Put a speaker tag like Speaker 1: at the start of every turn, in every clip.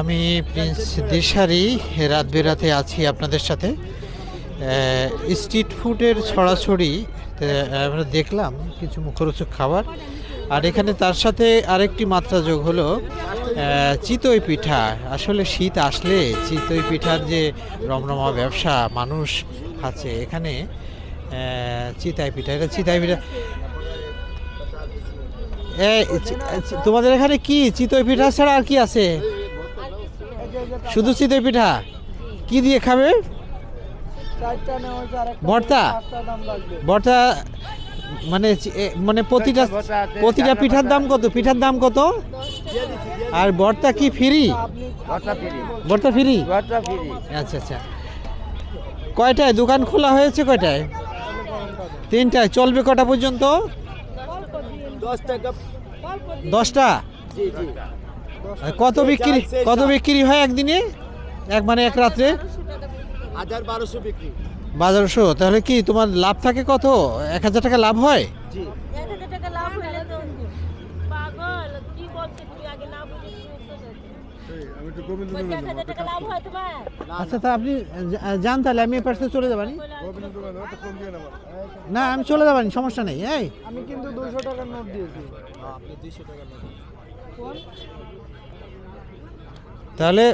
Speaker 1: আমি প্রিন্স দিশারি, রাত বেরাতে আছি আপনাদের সাথে। স্ট্রিট ফুডের ছড়াছড়ি আমরা দেখলাম কিছু মুখরোচক খাবার। আর এখানে তার সাথে আরেকটি মাত্রা যোগ হলো চিতই পিঠা। আসলে শীত আসলে চিতই পিঠার যে রমরমা ব্যবসা মানুষ খাচ্ছে এখানে চিতাই পিঠা। এটা চিতাই পিঠা। তোমাদের এখানে কি? চিতই পিঠা ছাড়া আর কি আছে? শুধু চিতই পিঠা? কি দিয়ে খাবে? ভর্তা? বড়টা মানে মানে প্রতিটা প্রতিটা পিঠার দাম কত? পিঠার দাম কত? আর বর্তা কি ফ্রি?
Speaker 2: ঘরটা ফ্রি।
Speaker 1: বর্তা ফ্রি? আচ্ছা আচ্ছা। কয়টায়? দোকান খোলা হয়েছে কয়টায়? তিনটায়। চলবে কটা পর্যন্ত? দশটা?
Speaker 2: জি জি।
Speaker 1: আর কত বিক্রি কত বিক্রি হয় একদিনে? এক মানে এক রাত্রে?
Speaker 2: হাজার বারোশো বিক্রি।
Speaker 1: বাজারশো। তাহলে কি তোমার লাভ থাকে কত? এক হাজার টাকা লাভ হয়?
Speaker 2: জি।
Speaker 3: এক হাজার টাকা লাভ হলে তো পাগল কি বলছে তুমি আগে না বুঝে তুমি উত্তর দাও। বলছে এক হাজার টাকা লাভ হয় তোমার?
Speaker 1: আচ্ছা তা আপনি যান তাহলে আমি এপাশে চলে যাবানি। না আমি চলে যাবানি সমস্যা নেই এই।
Speaker 4: আমি কিন্তু দুশো টাকার নোট দিয়েছি।
Speaker 2: আপনি দুইশো টাকা
Speaker 1: তাহলে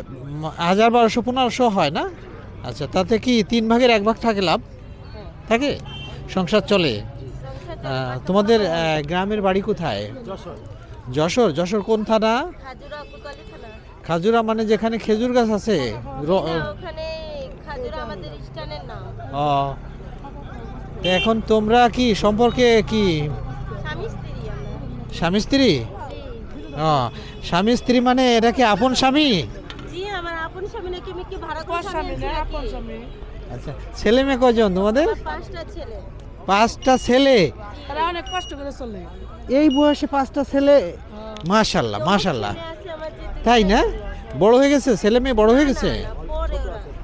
Speaker 1: হাজার বারোশো পনেরোশো হয় না? আচ্ছা তাতে কি তিন ভাগের এক ভাগ থাকে লাভ? থাকে? সংসার চলে? তোমাদের গ্রামের বাড়ি কোথায়?
Speaker 2: যশোর।
Speaker 1: যশোর কোন থানা?
Speaker 3: খাজুরা
Speaker 1: মানে যেখানে খেজুর গাছ আছে?
Speaker 3: স্টানের নাম।
Speaker 1: ও। এখন তোমরা কি সম্পর্কে কি?
Speaker 3: স্বামী স্ত্রী?
Speaker 1: স্বামী স্ত্রী ও স্বামী স্ত্রী মানে এটা কি আপন স্বামী?
Speaker 3: জি আমার আপন স্বামী নাকি আমি কি ভাড়া করে স্বামী আছি নাকি?
Speaker 1: আচ্ছা ছেলে মেয়ে কজন তোমাদের?
Speaker 3: পাঁচটা ছেলে।
Speaker 1: পাঁচটা ছেলে?
Speaker 4: তারা অনেক কষ্ট করে চলে।
Speaker 1: এই বয়সে পাঁচটা ছেলে? মাশাল্লাহ মাশাল্লাহ।
Speaker 3: দুটো
Speaker 1: তাই না? বড় হয়ে গেছে? ছেলে মেয়ে বড় হয়ে গেছে?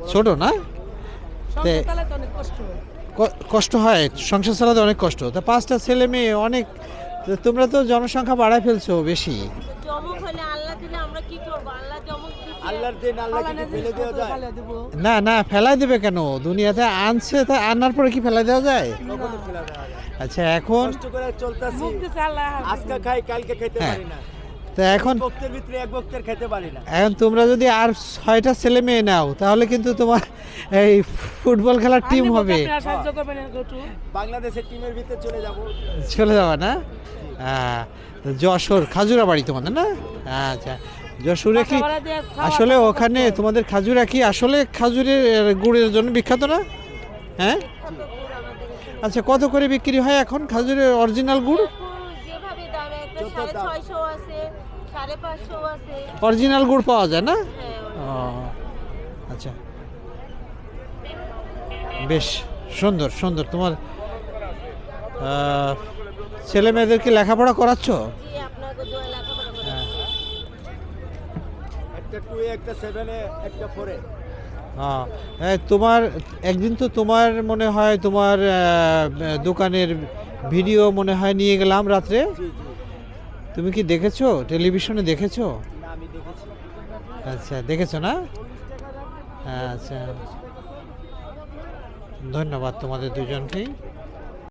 Speaker 1: ছোট না? তে
Speaker 4: চালাতে অনেক কষ্ট হয়।
Speaker 1: ক- কষ্ট হয় সংসার চালাতে অনেক কষ্ট। তা পাঁচটা ছেলে মেয়ে অনেক তো তোমরা তো জনসংখ্যা বাড়ায় ফেলছো বেশি।
Speaker 3: জমক হলে আল্লাহ দিলে আমরা কি করব? আল্লাহ জমক দিছে।
Speaker 2: আল্লাহর দিন আল্লাহ কি ফেলে দেওয়া যায়?
Speaker 4: ফালিয়ে দেবো।
Speaker 1: না না ফেলাই দেবে কেন? দুনিয়াতে আনছে তা আনার পরে কি ফেলাই দেওয়া যায়?
Speaker 2: ফেলা দেওয়া যায় না।
Speaker 1: আচ্ছা এখন
Speaker 2: কষ্ট করে চলতেছি।
Speaker 4: দিছে আল্লাহ
Speaker 2: আজকে খাই কালকে খেতে
Speaker 1: হ্যাঁ।
Speaker 2: পারি না।
Speaker 1: তা এখন
Speaker 2: বক্তের ভিতরে এক বক্তের খেতে পারি না।
Speaker 1: এখন তোমরা যদি আর ছয়টা ছেলে মেয়ে নাও তাহলে কিন্তু তোমার এই ফুটবল খেলার টিম হবে।
Speaker 2: বাংলাদেশের টিমের ভিতরে চলে যাব।
Speaker 1: চলে যাওয়া না? যশোর খাজুরা বাড়ি তোমাদের না? আচ্ছা যশোরে কি আসলে ওখানে তোমাদের খাজুরা কি আসলে খাজুরের গুড়ের জন্য বিখ্যাত না? হ্যাঁ? আচ্ছা কত করে বিক্রি হয় এখন খাজুরের অরিজিনাল গুড়? অরিজিনাল গুড় পাওয়া যায় না?
Speaker 3: হ্যাঁ।
Speaker 1: ও আচ্ছা। বেশ সুন্দর সুন্দর। তোমার ছেলে মেয়েদেরকে লেখাপড়া করাচ্ছ? হ্যাঁ। হ্যাঁ। তোমার একদিন তো তোমার মনে হয় তোমার দোকানের ভিডিও মনে হয় নিয়ে গেলাম রাত্রে। তুমি কি দেখেছ? টেলিভিশনে দেখেছ?
Speaker 2: না আমি দেখেছি।
Speaker 1: আচ্ছা দেখেছ না? আচ্ছা। ধন্যবাদ তোমাদের দুজনকেই।